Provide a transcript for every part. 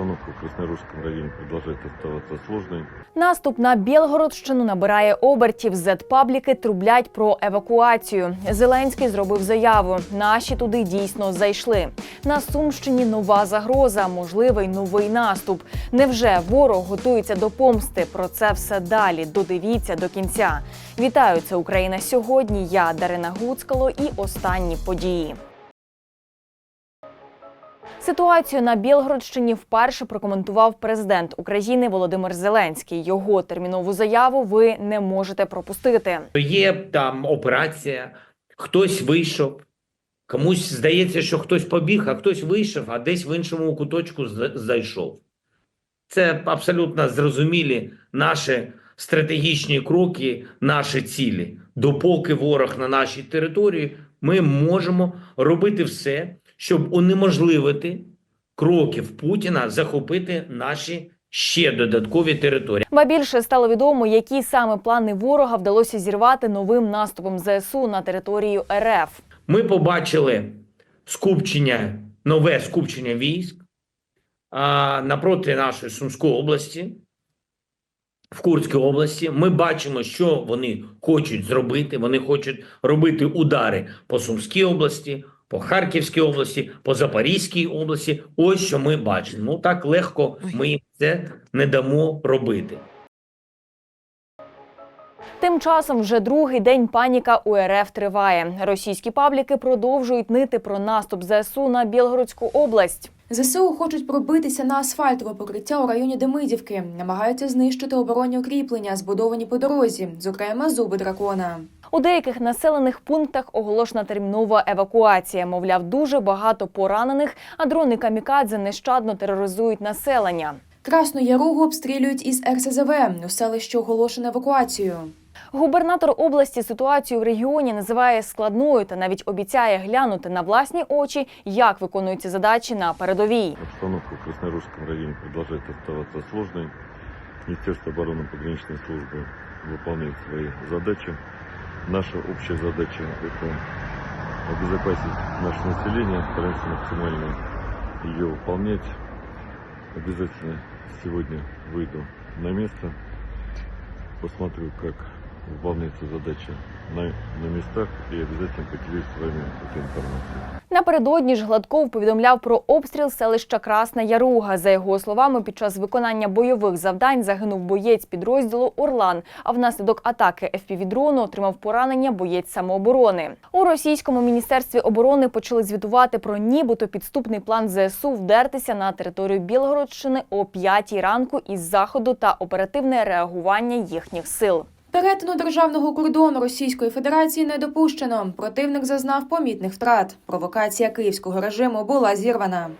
Обстановка в Красноярском районе продолжает оставаться сложной. Наступ на Білгородщину набирає обертів. Зет-пабліки трублять про евакуацію. Зеленський зробив заяву. Наші туди дійсно зайшли. На Сумщині нова загроза, можливий новий наступ. Невже ворог готується до помсти? Про це все далі. Додивіться до кінця. Вітаю, це Україна сьогодні. Я Дарина Гуцкало і останні події. Ситуацію на Білгородщині вперше прокоментував президент України Володимир Зеленський. Його термінову заяву ви не можете пропустити. Є там операція, хтось вийшов, комусь здається, що хтось побіг, а хтось вийшов, а десь в іншому куточку зайшов. Це абсолютно зрозумілі наші стратегічні кроки, наші цілі. Допоки ворог на нашій території, ми можемо робити все, щоб унеможливити кроків Путіна захопити наші ще додаткові території. Ба більше стало відомо, які саме плани ворога вдалося зірвати новим наступом ЗСУ на територію РФ. Ми побачили скупчення, нове скупчення військ а, напроти нашої Сумської області, в Курській області. Ми бачимо, що вони хочуть зробити. Вони хочуть робити удари по Сумській області, по Харківській області, по Запорізькій області. Ось що ми бачимо. Ну так легко ми їм це не дамо робити. Тим часом вже другий день паніка у РФ триває. Російські пабліки продовжують нити про наступ ЗСУ на Білгородську область. ЗСУ хочуть пробитися на асфальтове покриття у районі Демидівки, намагаються знищити оборонні укріплення, збудовані по дорозі, зокрема зуби дракона. У деяких населених пунктах оголошена термінова евакуація. Мовляв, дуже багато поранених, а дрони камікадзе нещадно тероризують населення. Красну Яругу обстрілюють із РСЗВ, у селищі оголошено евакуацію. Губернатор області ситуацію в регіоні називає складною та навіть обіцяє глянути на власні очі, як виконуються задачі на передовій. Обстановка в Красноярском районе продолжает оставаться сложной. Министерство обороны пограничной службы выполняет свои задачи. Наша общая задача – это обезопасить наше население, стараемся максимально ее выполнять. Обязательно сегодня выйду на место, посмотрю, как выполняется задача на, на местах и обязательно поделюсь с вами этой информацией. Напередодні ж Гладков повідомляв про обстріл селища Красна Яруга. За його словами, під час виконання бойових завдань загинув боєць підрозділу Орлан. А внаслідок атаки FPV-дрону отримав поранення боєць самооборони. У російському міністерстві оборони почали звітувати про нібито підступний план ЗСУ вдертися на територію Білгородщини о 5 ранку із заходу та оперативне реагування їхніх сил. Перетину державного кордону Російської Федерації не допущено. Противник зазнав помітних втрат. Провокація київського режиму була зірвана.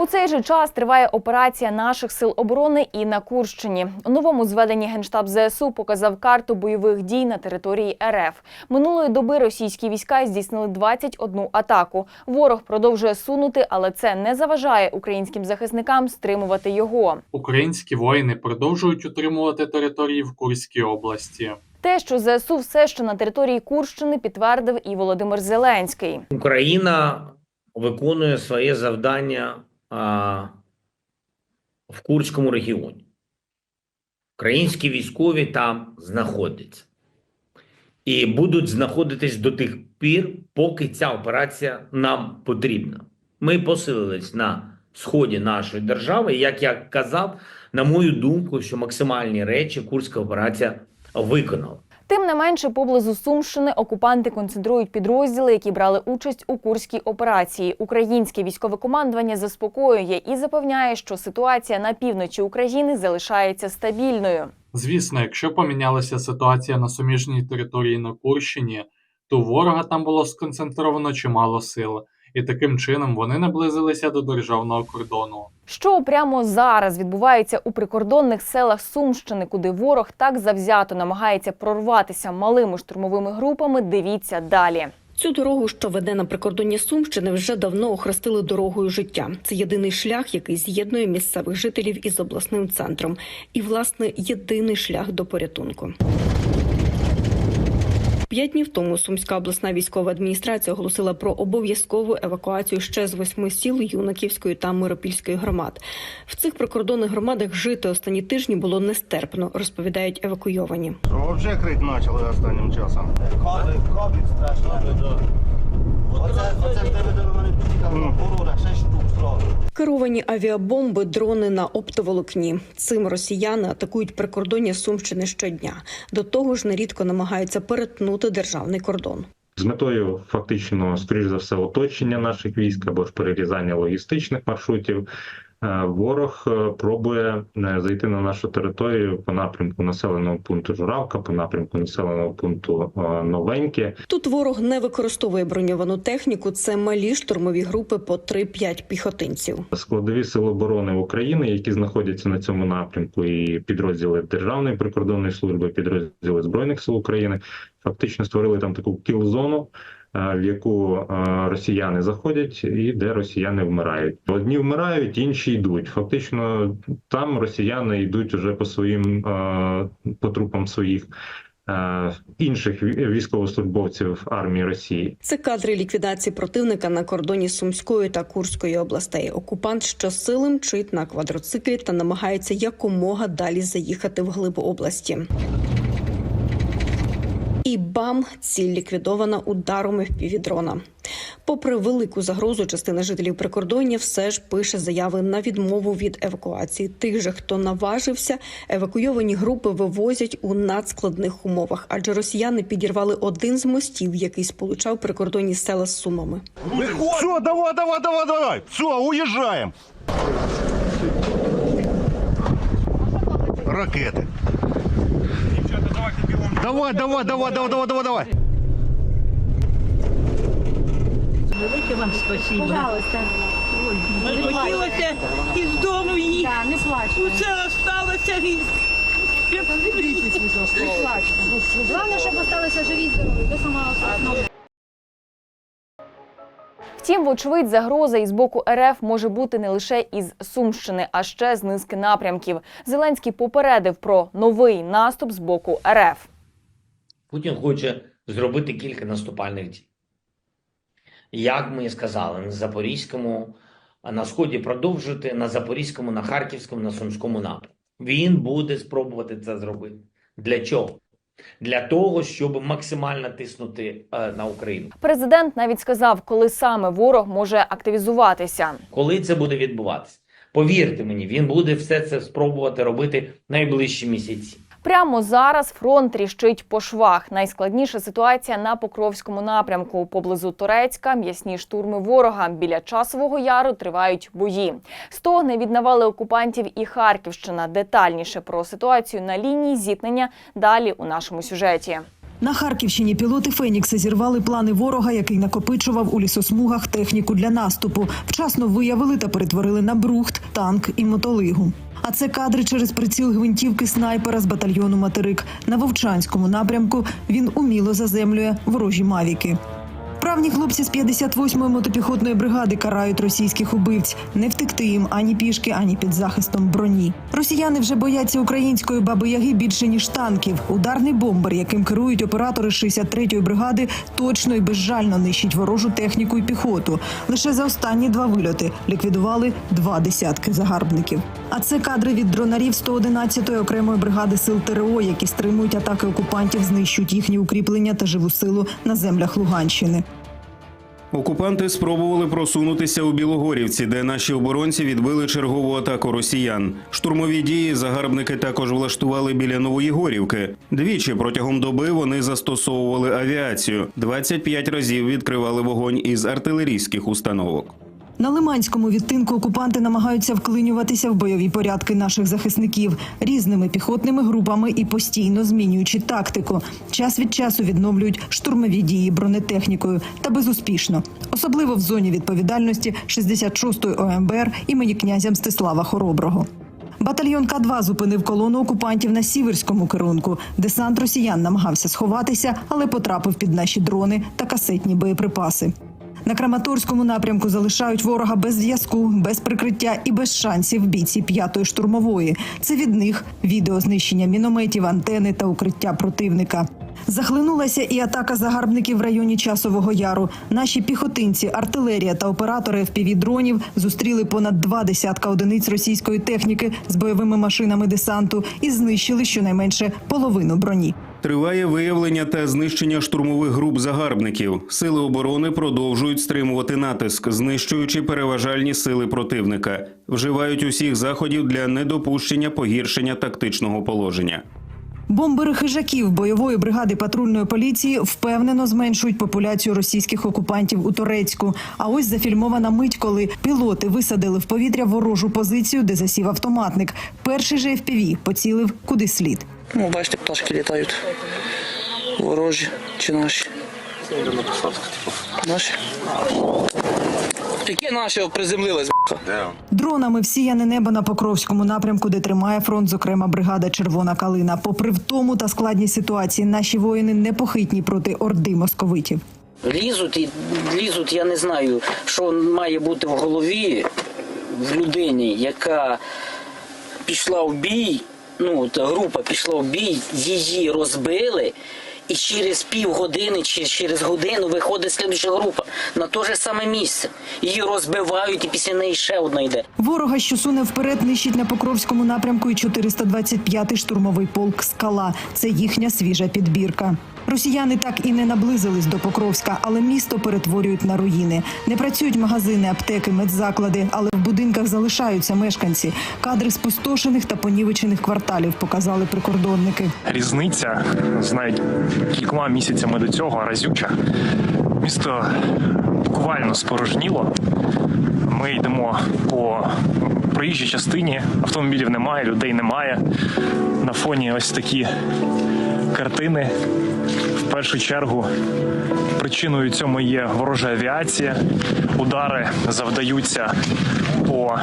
У цей же час триває операція наших сил оборони і на Курщині. У новому зведенні Генштаб ЗСУ показав карту бойових дій на території РФ. Минулої доби російські війська здійснили 21 атаку. Ворог продовжує сунути, але це не заважає українським захисникам стримувати його. Українські воїни продовжують утримувати території в Курській області. Те, що ЗСУ все ще на території Курщини, підтвердив і Володимир Зеленський. Україна виконує своє завдання в Курському регіоні. Українські військові там знаходяться і будуть знаходитись до тих пір, поки ця операція нам потрібна. Ми посилились на сході нашої держави. І, Як я казав, на мою думку, що максимальні речі Курська операція виконала. Тим не менше, поблизу Сумщини окупанти концентрують підрозділи, які брали участь у курській операції. Українське військове командування заспокоює і запевняє, що ситуація на півночі України залишається стабільною. Звісно, якщо помінялася ситуація на суміжній території на Курщині, то ворога там було сконцентровано чимало сил, і таким чином вони наблизилися до державного кордону. Що прямо зараз відбувається у прикордонних селах Сумщини, куди ворог так завзято намагається прорватися малими штурмовими групами. Дивіться далі. Цю дорогу, що веде на прикордонні Сумщини, вже давно охрестили дорогою життя. Це єдиний шлях, який з'єднує місцевих жителів із обласним центром, і власне єдиний шлях до порятунку. П'ять днів тому Сумська обласна військова адміністрація оголосила про обов'язкову евакуацію ще з восьми сіл Юнаківської та Миропільської громад. В цих прикордонних громадах жити останні тижні було нестерпно, розповідають евакуйовані. Вже крить почали останнім часом. Ковід, ковід страшно. Оце, оце в тебе до мене під'їхала порора, 6 штук зразу. Керовані авіабомби, дрони на оптоволокні. Цим росіяни атакують прикордоння Сумщини щодня. До того ж, нерідко намагаються перетнути державний кордон. з метою фактично, скоріш за все, оточення наших військ або ж перерізання логістичних маршрутів. Е, Ворог е, пробує е, зайти на нашу територію по напрямку населеного пункту Журавка, по напрямку населеного пункту Новеньке. Тут ворог не використовує броньовану техніку. Це малі штурмові групи по 3-5 піхотинців. Складові сили оборони України, які знаходяться на цьому напрямку, і підрозділи Державної прикордонної служби, підрозділи збройних сил України, фактично створили там таку кіл-зону, е, в яку е, росіяни заходять, і де росіяни вмирають. Одні вмирають, інші йдуть. Фактично, там росіяни йдуть уже по своїм е, по трупам своїх. е, Інших військовослужбовців армії Росії Це кадри ліквідації противника на кордоні Сумської та Курської областей. Окупант щосили мчить на квадроциклі та намагається якомога далі заїхати в глиб області. І бам, ціль ліквідована ударом дрона. Попри велику загрозу, частина жителів прикордоння все ж пише заяви на відмову від евакуації. Тих же, хто наважився, евакуйовані групи вивозять у надскладних умовах, адже росіяни підірвали один з мостів, який сполучав прикордонні села з сумами. Все, давай, давай, давай, давай. Все, уїжджаємо. Ракети. Давай, давай, давай, давай, давай, давай, давай. Велике вам спасибо. Пожалуйста. Хотілося із дому їхати. Да, не плачте. Усе осталося від... Главное, щоб осталися живі здорові. До самого основного. Втім, вочевидь, загроза із боку РФ може бути не лише із Сумщини, а ще з низки напрямків. Зеленський попередив про новий наступ з боку РФ. Путін хоче зробити кілька наступальних дій. Як ми і сказали, на Запорізькому, на сході продовжити, на Запорізькому, на Харківському, на Сумському напрямку. Він буде спробувати це зробити. Для чого? Для того, щоб максимально тиснути е, на Україну. Президент навіть сказав, коли саме ворог може активізуватися. Коли це буде відбуватися? Повірте мені, він буде все це спробувати робити найближчі місяці. Прямо зараз фронт тріщить по швах. Найскладніша ситуація на Покровському напрямку. Поблизу Турецька м'ясні штурми ворога. Біля часового яру тривають бої. Стогне від навали окупантів і Харківщина. Детальніше про ситуацію на лінії зіткнення далі у нашому сюжеті. На Харківщині пілоти Фенікса зірвали плани ворога, який накопичував у лісосмугах техніку для наступу. Вчасно виявили та перетворили на брухт, танк і мотолигу. А це кадри через приціл гвинтівки снайпера з батальйону Материк. На Вовчанському напрямку він уміло заземлює ворожі мавіки. Вправні хлопці з 58-ї мотопіхотної бригади карають російських убивць. Не втекти їм ані пішки, ані під захистом броні. Росіяни вже бояться української баби Яги більше ніж танків. Ударний бомбер, яким керують оператори 63-ї бригади, точно і безжально нищить ворожу техніку і піхоту. Лише за останні два вильоти ліквідували два десятки загарбників. А це кадри від дронарів 111-ї окремої бригади сил ТРО, які стримують атаки окупантів, знищують їхні укріплення та живу силу на землях Луганщини. Окупанти спробували просунутися у Білогорівці, де наші оборонці відбили чергову атаку росіян. Штурмові дії загарбники також влаштували біля Нової Горівки. Двічі протягом доби вони застосовували авіацію. 25 разів відкривали вогонь із артилерійських установок. На Лиманському відтинку окупанти намагаються вклинюватися в бойові порядки наших захисників різними піхотними групами і постійно змінюючи тактику. Час від часу відновлюють штурмові дії бронетехнікою та безуспішно, особливо в зоні відповідальності 66-ї ОМБР імені князя Мстислава Хороброго. Батальйон К-2 зупинив колону окупантів на сіверському керунку. Десант росіян намагався сховатися, але потрапив під наші дрони та касетні боєприпаси. На Краматорському напрямку залишають ворога без зв'язку, без прикриття і без шансів бійці п'ятої штурмової. Це від них відео знищення мінометів, антени та укриття противника. Захлинулася і атака загарбників в районі Часового Яру. Наші піхотинці, артилерія та оператори FPV-дронів зустріли понад два десятка одиниць російської техніки з бойовими машинами десанту і знищили щонайменше половину броні. Триває виявлення та знищення штурмових груп загарбників. Сили оборони продовжують стримувати натиск, знищуючи переважальні сили противника. Вживають усіх заходів для недопущення погіршення тактичного положення. Бомбери хижаків бойової бригади патрульної поліції впевнено зменшують популяцію російських окупантів у Торецьку. А ось зафільмована мить, коли пілоти висадили в повітря ворожу позицію, де засів автоматник. Перший же FPV поцілив куди слід. Ну, бачите, пташки літають. Ворожі чи наші. Наші. Які наші приземлились. Дронами всіяне небо на Покровському напрямку, де тримає фронт, зокрема бригада Червона калина. Попри втому та складність ситуації, наші воїни непохитні проти орди московитів. Лізуть і лізуть, я не знаю, що має бути в голові в людині, яка пішла в бій, ну, група пішла в бій, її розбили, і через півгодини чи через годину виходить слідча група на те ж саме місце. Її розбивають, і після неї ще одна йде. Ворога, що суне вперед, нищить на Покровському напрямку і 425-й штурмовий полк Скала. Це їхня свіжа підбірка. Росіяни так і не наблизились до Покровська, але місто перетворюють на руїни. Не працюють магазини, аптеки, медзаклади, але в будинках залишаються мешканці. Кадри спустошених та понівечених кварталів показали прикордонники. різниця з навіть кількома місяцями до цього разюча. Місто буквально спорожніло. Ми йдемо по проїжджій частині, автомобілів немає, людей немає. На фоні ось такі картини. Першу чергу причиною цьому є ворожа авіація. Удари завдаються по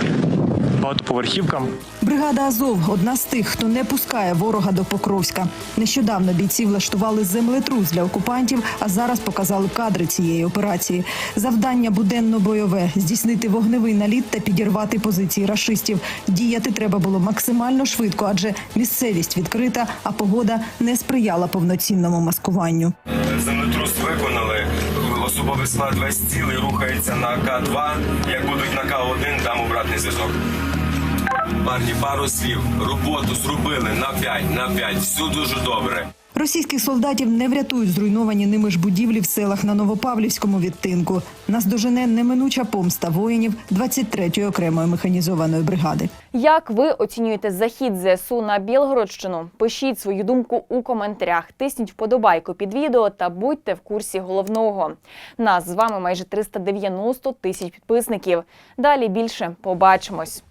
багатоповерхівкам. Бригада Азов одна з тих, хто не пускає ворога до Покровська. Нещодавно бійці влаштували землетрус для окупантів, а зараз показали кадри цієї операції. Завдання буденно бойове здійснити вогневий наліт та підірвати позиції рашистів. Діяти треба було максимально швидко, адже місцевість відкрита, а погода не сприяла повноцінному маскуванню. Землетрус виконали. Особовий склад весь цілий рухається на К2. Як будуть на К1, дам обратний зв'язок. Парні, пару слів. Роботу зробили на 5, на 5. Все дуже добре. Російських солдатів не врятують зруйновані ними ж будівлі в селах на Новопавлівському відтинку. Нас дожене неминуча помста воїнів 23-ї окремої механізованої бригади. Як ви оцінюєте захід ЗСУ на Білгородщину? Пишіть свою думку у коментарях, тисніть вподобайку під відео та будьте в курсі головного. Нас з вами майже 390 тисяч підписників. Далі більше побачимось.